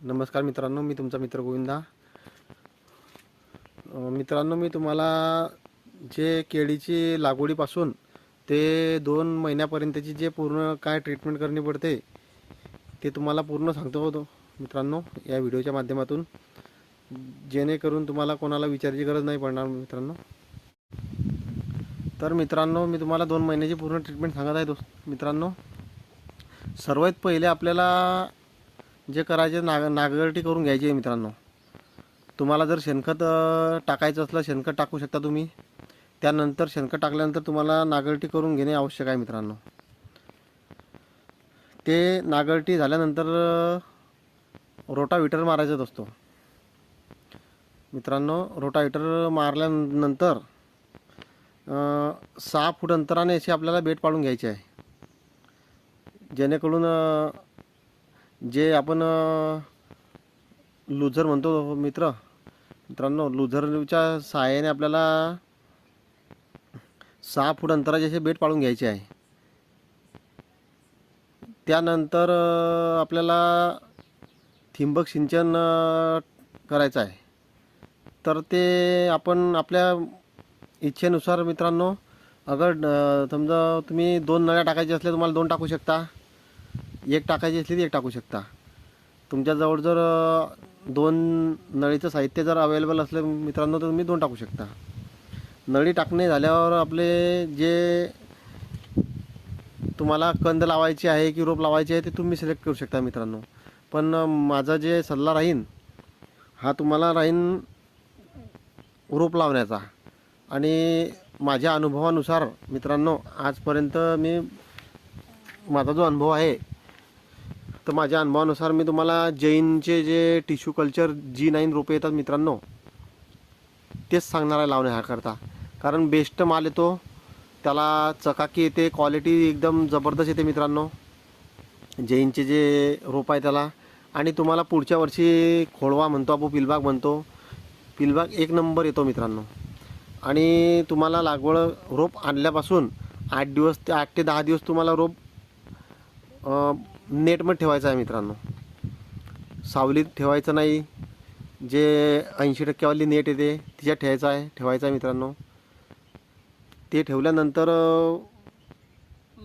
नमस्कार मित्रांनो मी तुमचा मित्र गोविंदा. मित्रांनो मी तुम्हाला जे केळीची लागवडीपासून ते दोन महिन्यापर्यंतची जे पूर्ण काय ट्रीटमेंट करणी पडते ते तुम्हाला पूर्ण सांगतो होतो मित्रांनो या व्हिडिओच्या माध्यमातून. जेणेकरून तुम्हाला कोणाला विचारायची गरज नाही पडणार मित्रांनो. तर मित्रांनो मी तुम्हाला दोन महिन्याची पूर्ण ट्रीटमेंट सांगत आहे दोस्त मित्रांनो. सर्वात पहिले आपल्याला जे करायचे नाग नागरटी करून घ्यायची आहे मित्रांनो. तुम्हाला जर शेणखत टाकायचं असलं शेणखत टाकू शकता तुम्ही. त्यानंतर शेणखत टाकल्यानंतर तुम्हाला नागरटी करून घेणे आवश्यक आहे मित्रांनो. ते नागरटी झाल्यानंतर रोटाविटर मारायचाच असतो. मित्रांनो रोटाविटर मारल्यानंतर सहा फूट अंतराने अशी आपल्याला बेट पाडून घ्यायची आहे. जेणेकरून जे आपण लुझर म्हणतो मित्र मित्रांनो लुझरच्या सहाय्याने आपल्याला सहा फूट अंतराचे असे बेट पाळून घ्यायचे आहे. त्यानंतर आपल्याला थिंबक सिंचन करायचं आहे. तर ते आपण आपल्या इच्छेनुसार मित्रांनो अगर समजा तुम्ही दोन नळ्या टाकायच्या असल्या तुम्हाला दोन टाकू शकता. एक टाकायची असली तर एक टाकू शकता. तुमच्याजवळ जर दोन नळीचं साहित्य जर अवेलेबल असलं मित्रांनो तर तुम्ही दोन टाकू शकता. नळी टाकणे झाल्यावर आपले जे तुम्हाला कंद लावायची आहे की रोप लावायची आहे ते तुम्ही सिलेक्ट करू शकता मित्रांनो. पण माझा जे सल्ला राहीन हा तुम्हाला राहीन रोप लावण्याचा. आणि माझ्या अनुभवानुसार मित्रांनो आजपर्यंत मी माझा जो अनुभव आहे तर माझ्या अनुभवानुसार मी तुम्हाला जैनचे जे टिश्यू कल्चर जी नाईन रोपे येतात मित्रांनो तेच सांगणार आहे लावण्याकरता कारण बेस्ट माल येतो त्याला चकाकी येते क्वालिटी एकदम जबरदस्त येते मित्रांनो. जैनचे जे रोप आहे त्याला. आणि तुम्हाला पुढच्या वर्षी खोळवा म्हणतो आपण पिलबाग म्हणतो. पिलबाग एक नंबर येतो मित्रांनो. आणि तुम्हाला लागवड रोप आणल्यापासून आठ दिवस ते आठ ते दहा दिवस तुम्हाला रोप नेटमध्ये ठेवायचं आहे मित्रांनो. सावलीत ठेवायचं नाही. जे ऐंशी टक्केवाली नेट येते तिच्यात ठेवायचं आहे ठेवायचं आहे मित्रांनो. ते ठेवल्यानंतर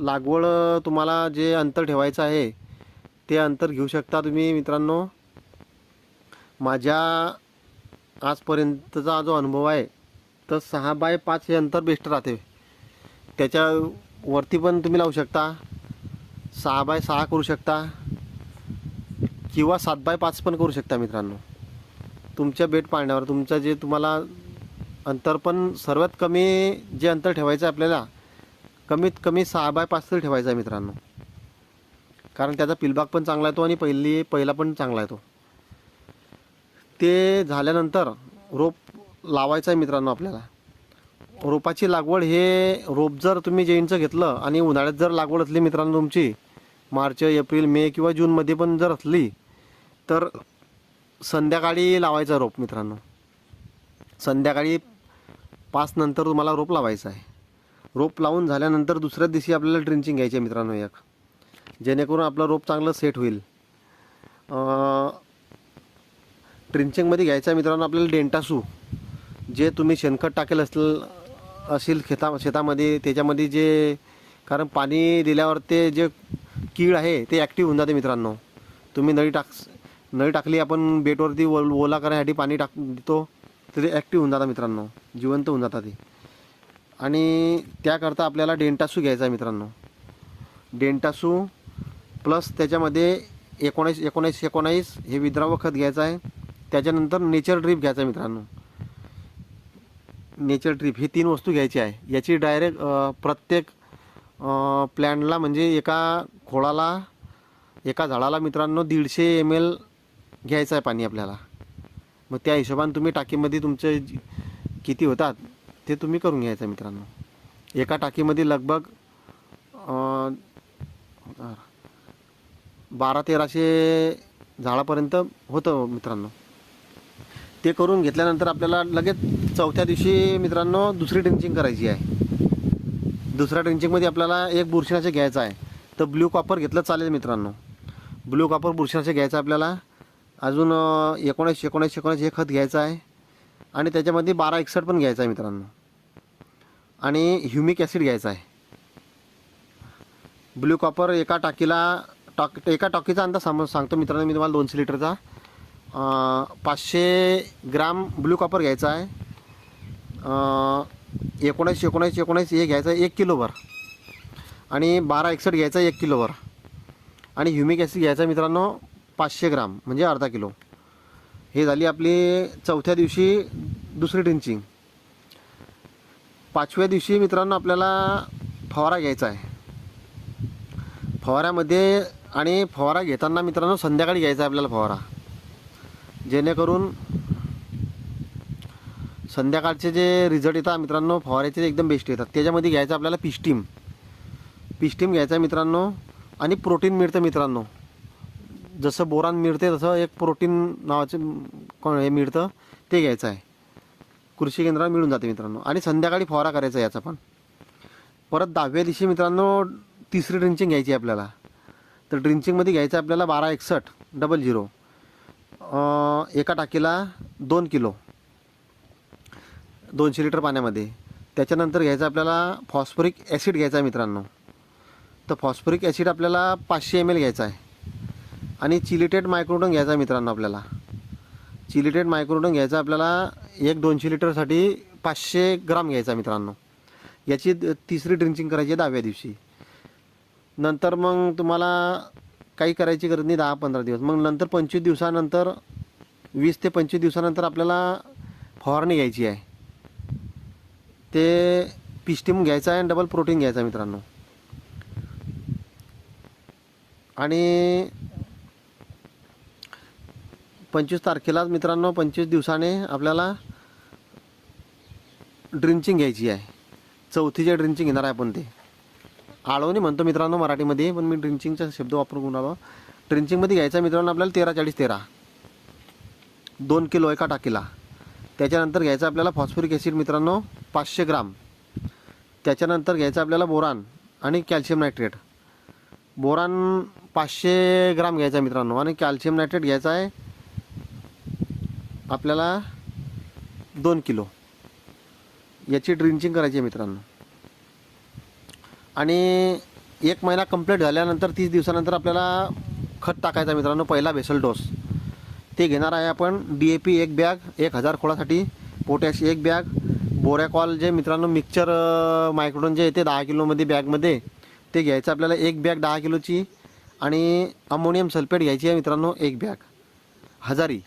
लागवड तुम्हाला जे अंतर ठेवायचं आहे ते अंतर घेऊ शकता तुम्ही मित्रांनो. माझ्या आजपर्यंतचा जो अनुभव आहे तर सहा बाय पाच हे अंतर बेस्ट राहते. त्याच्यावरती पण तुम्ही लावू शकता. सहा बाय सहा करू शकता. किंवा सात बाय पाच पण करू शकता मित्रांनो. तुमच्या बेट पाळण्यावर तुमचं जे तुम्हाला अंतर पण सर्वात कमी जे अंतर ठेवायचं आहे आपल्याला कमीत कमी सहा बाय पाच तरी ठेवायचं आहे मित्रांनो. कारण त्याचा पिलबाग पण चांगला येतो आणि पहिली पहिला पण चांगला येतो. ते झाल्यानंतर रोप लावायचं आहे मित्रांनो आपल्याला. रोपाची लागवड हे रोप जर तुम्ही जैनचं घेतलं आणि उन्हाळ्यात जर लागवड असली मित्रांनो तुमची मार्च एप्रिल मे किंवा जूनमध्ये पण जर असली तर संध्याकाळी लावायचा रोप मित्रांनो. संध्याकाळी पाच नंतर तुम्हाला रोप लावायचं आहे. रोप लावून झाल्यानंतर दुसऱ्या दिवशी आपल्याला ड्रिंचिंग घ्यायची आहे मित्रांनो एक. जेणेकरून आपलं रोप चांगलं सेट होईल. ट्रिंचिंगमध्ये घ्यायचा आहे मित्रांनो आपल्याला डेंटासू जे तुम्ही शेणखत टाकेल असेल असेल शेता शेतामध्ये त्याच्यामध्ये जे कारण पाणी दिल्यावर ते जे कीड आहे ते ॲक्टिव्ह होऊन जाते मित्रांनो. तुम्ही नळी टाक नळी टाकली आपण बेटवरती ओल ओला करायसाठी पाणी टाक देतो तर ते ॲक्टिव्ह होऊन जातात मित्रांनो. जिवंत होऊन जातात ते. आणि त्याकरता आपल्याला डेंटासू घ्यायचा आहे मित्रांनो. डेंटासू प्लस त्याच्यामध्ये एकोणीस एकोणीस एकोणावीस हे विद्राव खत घ्यायचं आहे. त्याच्यानंतर नेचर ड्रीप घ्यायचं आहे मित्रांनो. नेचर ड्रीप हे तीन वस्तू घ्यायची आहे. याची डायरेक्ट प्रत्येक प्लॅनला म्हणजे एका खोळाला एका झाडाला मित्रांनो दीडशे एम एल घ्यायचं आहे पाणी आपल्याला. मग त्या हिशोबाने तुम्ही टाकीमध्ये तुमचे किती होतात ते तुम्ही करून घ्यायचं आहे मित्रांनो. एका टाकीमध्ये लगभग बारा तेराशे झाडापर्यंत होतं मित्रांनो. ते करून घेतल्यानंतर आपल्याला लगेच चौथ्या दिवशी मित्रांनो दुसरी ड्रिंचिंग करायची आहे. दुसऱ्या ड्रिंचिंगमध्ये आपल्याला एक बुरशीनाशक घ्यायचा आहे. तर ब्ल्यू कॉपर घेतलं चालेल मित्रांनो. ब्ल्यू कॉपर बुरशीनाशक घ्यायचं आहे आपल्याला. अजून एकोणीस एकोणीस एकोणीस हे खत घ्यायचं आहे. आणि त्याच्यामध्ये बारा एकसठ पण घ्यायचं आहे मित्रांनो. आणि ह्युमिक ॲसिड घ्यायचा आहे. ब्ल्यू कॉपर एका टाकीला टाक एका टाकीचा अंदाज सांग सांगतो मित्रांनो मी तुम्हाला दोनशे लिटरचा. पाचशे ग्राम ब्ल्यू कॉपर घ्यायचा आहे. एकोणीस एकोणीस एकोणीस हे घ्यायचं आहे एक किलोभर आणि बारा एकसठ घ्यायचा एक किलोवर. आणि ह्युमिक ॲसिड घ्यायचा मित्रांनो पाचशे ग्राम म्हणजे अर्धा किलो. हे झाली आपली चौथ्या दिवशी दुसरी ड्रिंचिंग. पाचव्या दिवशी मित्रांनो आपल्याला फवारा घ्यायचा आहे. फवाऱ्यामध्ये आणि फवारा घेताना मित्रांनो संध्याकाळी घ्यायचा आहे आपल्याला फवारा. जेणेकरून संध्याकाळचे जे रिझल्ट येतात मित्रांनो फवाऱ्याचे एकदम बेस्ट येतात त्याच्यामध्ये घ्यायचं आपल्याला पिस्टीम पिस्टीम घ्यायचा आहे मित्रांनो. आणि प्रोटीन मिळतं मित्रांनो. जसं बोरान मिळते तसं एक प्रोटीन नावाचं कोण हे मिळतं ते घ्यायचं आहे. कृषी केंद्रात मिळून जाते मित्रांनो. आणि संध्याकाळी फवारा करायचा याचा पण. परत दहाव्या दिवशी मित्रांनो तिसरी ड्रिंचिंग घ्यायची आहे आपल्याला. तर ड्रिंचिंगमध्ये घ्यायचं आहे आपल्याला बारा एकसठ डबल झिरो. एका टाकीला दोन किलो. दोनशे लिटर पाण्यामध्ये. त्याच्यानंतर घ्यायचं आपल्याला फॉस्फरिक ॲसिड घ्यायचा आहे मित्रांनो. तर फॉस्फरिक ॲसिड आपल्याला पाचशे एम एल घ्यायचा आहे. आणि चिलिटेड मायक्रोडन घ्यायचा आहे मित्रांनो आपल्याला. चिलिटेड मायक्रोडन घ्यायचा आपल्याला एक दोनशे लिटरसाठी पाचशे ग्राम घ्यायचा आहे मित्रांनो. याची द- तिसरी ड्रिंचिंग करायची आहे दहाव्या दिवशी. नंतर मग तुम्हाला काही करायची गरज नाही दहा पंधरा दिवस. मग नंतर पंचवीस दिवसानंतर वीस ते पंचवीस दिवसानंतर आपल्याला फवारणी घ्यायची आहे. ते पिस्टीम घ्यायचं आहे आणि डबल प्रोटीन घ्यायचं आहे मित्रांनो. आणि पंचवीस तारखेलाच मित्रांनो पंचवीस दिवसाने आपल्याला ड्रिंचिंग घ्यायची आहे. चौथीचे ड्रिंचिंग घेणार आहे आपण ते. आळवणी म्हणतो मित्रांनो मराठीमध्ये पण मी ड्रिंचिंगचा शब्द वापरून आलो. ड्रिंचिंगमध्ये घ्यायचा मित्रांनो आपल्याला तेरा चाळीस तेरा. दोन किलो एका टाकीला. त्याच्यानंतर घ्यायचं आपल्याला फॉस्फरिक ॲसिड मित्रांनो पाचशे ग्राम. त्याच्यानंतर घ्यायचं आपल्याला बोरान आणि कॅल्शियम नायट्रेट. बोरान पाचशे ग्राम घ्यायचा आहे मित्रांनो आणि कॅल्शियम नायट्रेट घ्यायचा आहे आपल्याला दोन किलो. याची ड्रिंचिंग करायची आहे मित्रांनो. आणि एक महिना कंप्लीट झाल्यानंतर तीस दिवसानंतर आपल्याला खत टाकायचा मित्रांनो पहिला बेसल डोस ते घेणार आहे आपण डी ए पी एक बॅग एक हजार खोळासाठी पोटॅश एक बॅग बोरॅकॉल जे मित्रांनो मिक्सचर मायक्रोडोन जे येते दहा किलोमध्ये बॅगमध्ये ते घ्यायचं आपल्याला एक बॅग दहा किलोची आणि अमोनियम सल्फेट घ्यायची आहे मित्रांनो एक बॅग. हजारी.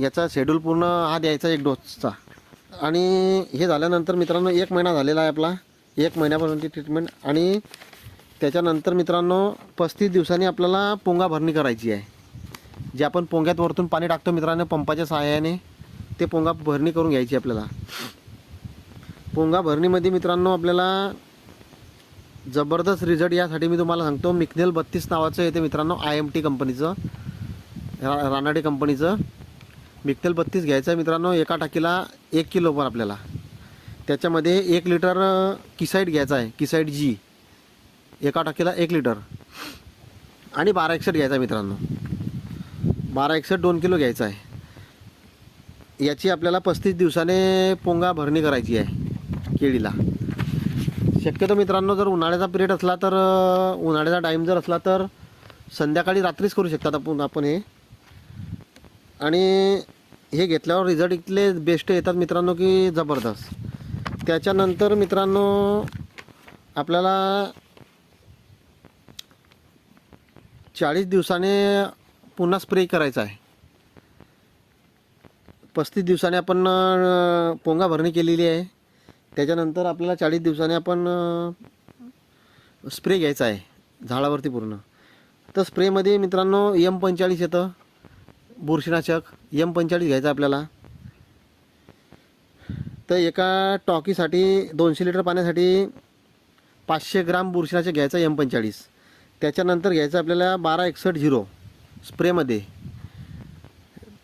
याचा शेड्यूल पूर्ण हा द्यायचा एक डोसचा आणि हे झाल्यानंतर मित्रांनो एक महिना झालेला आहे आपला. एक महिन्यापर्यंतची ट्रीटमेंट आणि त्याच्यानंतर मित्रांनो पस्तीस दिवसांनी आपल्याला पोंगा भरणी करायची आहे. जे आपण पोंग्यात वरतून पाणी टाकतो मित्रांनो पंपाच्या सहाय्याने ते पोंगा भरणी करून घ्यायची आपल्याला. पोंगा भरणीमध्ये मित्रांनो आपल्याला जबरदस्त रिझल्ट यासाठी मी तुम्हाला सांगतो मिक्नेल बत्तीस नावाचं येते मित्रांनो आय एम टी कंपनीचं रा रानाडे कंपनीचं. मिक्नेल बत्तीस घ्यायचं आहे मित्रांनो एका टाकीला एक किलोवर आपल्याला. त्याच्यामध्ये एक लिटर किसाईट घ्यायचा आहे किसाईट जी एका टाकीला एक लिटर. आणि बारा एकसठ घ्यायचा आहे मित्रांनो. बारा एकसठ दोन किलो घ्यायचा आहे. याची आपल्याला पस्तीस दिवसाने पोंगा भरणी करायची आहे केळीला. शक्यतो मित्रांनो जर उन्हाळ्याचा पिरियड असला तर उन्हाळ्याचा टाईम जर असला तर संध्याकाळी रात्रीच करू शकतात आपण आपण हे. आणि हे घेतल्यावर रिझल्ट इथले बेस्ट येतात मित्रांनो की जबरदस्त. त्याच्यानंतर मित्रांनो आपल्याला चाळीस दिवसाने पुन्हा स्प्रे करायचा आहे. पस्तीस दिवसाने आपण पोंगा भरणी केलेली आहे. त्याच्यानंतर आपल्याला चाळीस दिवसाने आपण स्प्रे घ्यायचा आहे झाडावरती पूर्ण. तर स्प्रेमध्ये मित्रांनो एम पंचेचाळीस येतं बुरशीनाशक एम पंचेचाळीस घ्यायचं आपल्याला. तर एका टॉकीसाठी दोनशे लिटर पाण्यासाठी पाचशे ग्राम बुरशीनाशक घ्यायचं एम पंचेचाळीस. त्याच्यानंतर घ्यायचं आपल्याला बारा एकसष्ट झिरो स्प्रेमध्ये.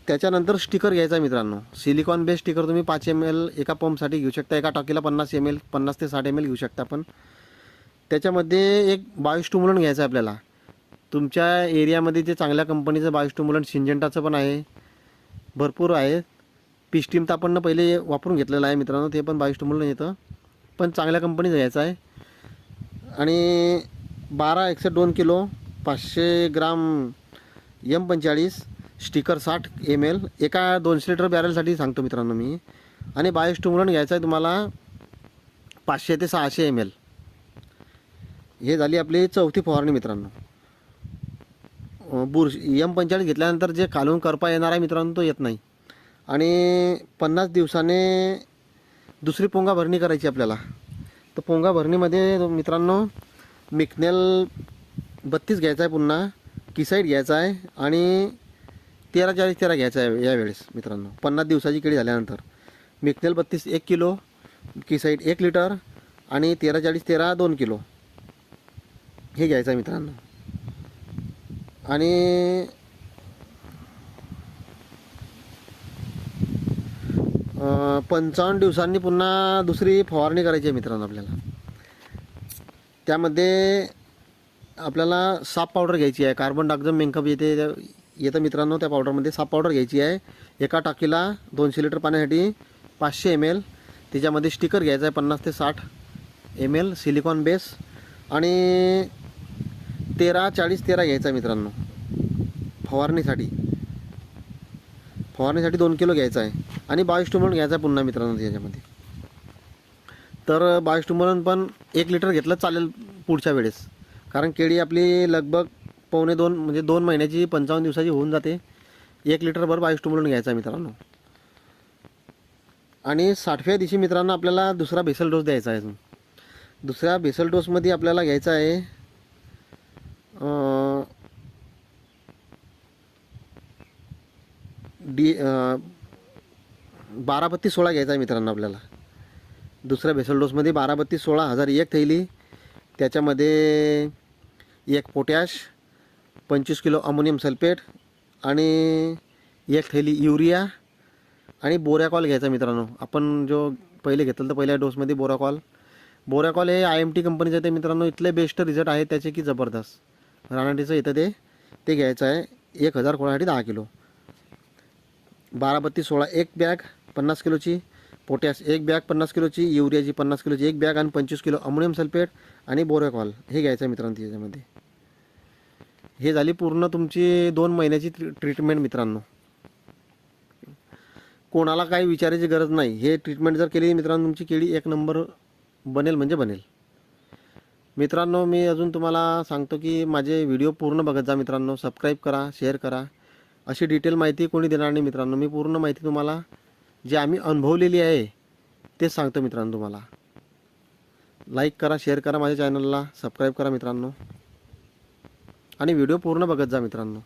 त्याच्यानंतर स्टिकर घ्यायचा आहे मित्रांनो. सिलिकॉन बेस स्टिकर तुम्ही पाच एम एल एका पंपसाठी घेऊ शकता. एका टाकीला पन्नास एम एल पन्नास ते साठ एम एल घेऊ शकता पण त्याच्यामध्ये एक बायोस्टुमुलन घ्यायचं आहे आपल्याला. तुमच्या एरियामध्ये जे चांगल्या कंपनीचं बायोस्टिम्युलंट सिंजेंटाचं पण आहे. भरपूर आहे. पिस्टीम तापणनं पहिले वापरून घेतलेलं आहे मित्रांनो. ते पण बायोस्टिम्युलंट येतं. पण चांगल्या कंपनीचं घ्यायचं आहे. आणि बारा एकशे दोन किलो पाचशे ग्राम यम पंचेचाळीस स्टिकर साठ एम एल एका दोनशे लिटर बॅरलसाठी सांगतो मित्रांनो मी. आणि बायोस्टिम्युलंट घ्यायचं आहे तुम्हाला पाचशे ते सहाशे एम एल हे झाली आपली चौथी फवारणी मित्रांनो. बुरश एम पंचेचाळीस घेतल्यानंतर जे कालून करपा येणार आहे मित्रांनो तो येत नाही. आणि पन्नास दिवसाने दुसरी पोंगा भरणी करायची आपल्याला. तर पोंगा भरणीमध्ये मित्रांनो मिकनेल बत्तीस घ्यायचा आहे पुन्हा किसाईड घ्यायचा आहे आणि तेरा चाळीस तेरा घ्यायचा आहे यावेळेस मित्रांनो. पन्नास दिवसाची केळी झाल्यानंतर. मिक्नेल बत्तीस एक किलो किसाईट एक लिटर आणि तेरा चाळीस तेरा दोन किलो. हे घ्यायचं आहे मित्रांनो. आणि पंचावन्न दिवसांनी पुन्हा दुसरी फवारणी करायची आहे मित्रांनो आपल्याला. त्यामध्ये आपल्याला साप पावडर घ्यायची आहे. कार्बन डायऑक्साईड मेंकअप येते येतं मित्रांनो त्या पावडरमध्ये साप पावडर घ्यायची आहे. एका टाकीला दोनशे लिटर पाण्यासाठी पाचशे एम एल त्याच्यामध्ये स्टिकर घ्यायचं आहे पन्नास ते साठ एम एल सिलिकॉन बेस आणि तेरा चाळीस तेरा घ्यायचा आहे मित्रांनो. फवारणीसाठी. फवारणीसाठी दोन किलो घ्यायचा आहे. आणि बायोस्टोमोन घ्यायचा आहे पुन्हा मित्रांनो त्याच्यामध्ये. तर बायोस्टोमोन पण एक लिटर घेतलं चालेल पुढच्या वेळेस. कारण केळी आपली लगभग पावणे दोन म्हणजे दोन महिन्याची पंचावन्न दिवसाची होऊन जाते. एक लिटरभर म्हणून घ्यायचा आहे मित्रांनो. आणि साठव्या दिवशी मित्रांनो आपल्याला दुसरा बेसल डोस द्यायचा आहे. अजून दुसऱ्या बेसल डोसमध्ये आपल्याला घ्यायचा आहे डी बारा बत्तीस सोळा घ्यायचा आहे मित्रांनो आपल्याला. दुसऱ्या बेसल डोसमध्ये बारा बत्तीस सोळा हजार एक थैली त्याच्यामध्ये एक पोटॅश पंचवीस किलो अमोनियम सल्फेट आणि एक थैली युरिया आणि बोऱ्याकॉल घ्यायचा मित्रांनो. आपण जो पहिले घेतलं तर पहिल्या डोसमध्ये बोराकॉल. बोराकॉल हे आय एम टी कंपनीचं ते मित्रांनो इथले बेस्ट रिझल्ट आहे. त्याचे की जबरदस्त. रानाटीचं येतं ते ते घ्यायचं आहे. एक हजार कोळासाठी दहा किलो. बारा बत्तीस सोळा एक बॅग पन्नास किलोची. पोटॅश एक बॅग पन्नास किलोची. युरियाची पन्नास किलोची एक बॅग आणि पंचवीस किलो अमोनियम सल्फेट आणि बोरॅकॉल. हे घ्यायचं आहे मित्रांनो त्याच्यामध्ये. हे झाली पूर्ण तुमची दोन महिन्याची ट्री ट्रीटमेंट मित्रांनो. कोणाला काही विचारायची गरज नाही. हे ट्रीटमेंट जर केली मित्रांनो तुमची केळी एक नंबर बनेल म्हणजे बनेल. मित्रांनो मी अजून तुम्हाला सांगतो की माझे व्हिडिओ पूर्ण बघत जा मित्रांनो. सबस्क्राईब करा शेअर करा. अशी डिटेल माहिती कोणी देणार नाही मित्रांनो. मी पूर्ण माहिती तुम्हाला जी आम्ही अनुभवलेली आहे तेच सांगतो मित्रांनो तुम्हाला. लाईक करा शेअर करा माझ्या चॅनलला सबस्क्राईब करा मित्रांनो. आणि व्हिडिओ पूर्ण बघत जा मित्रांनो.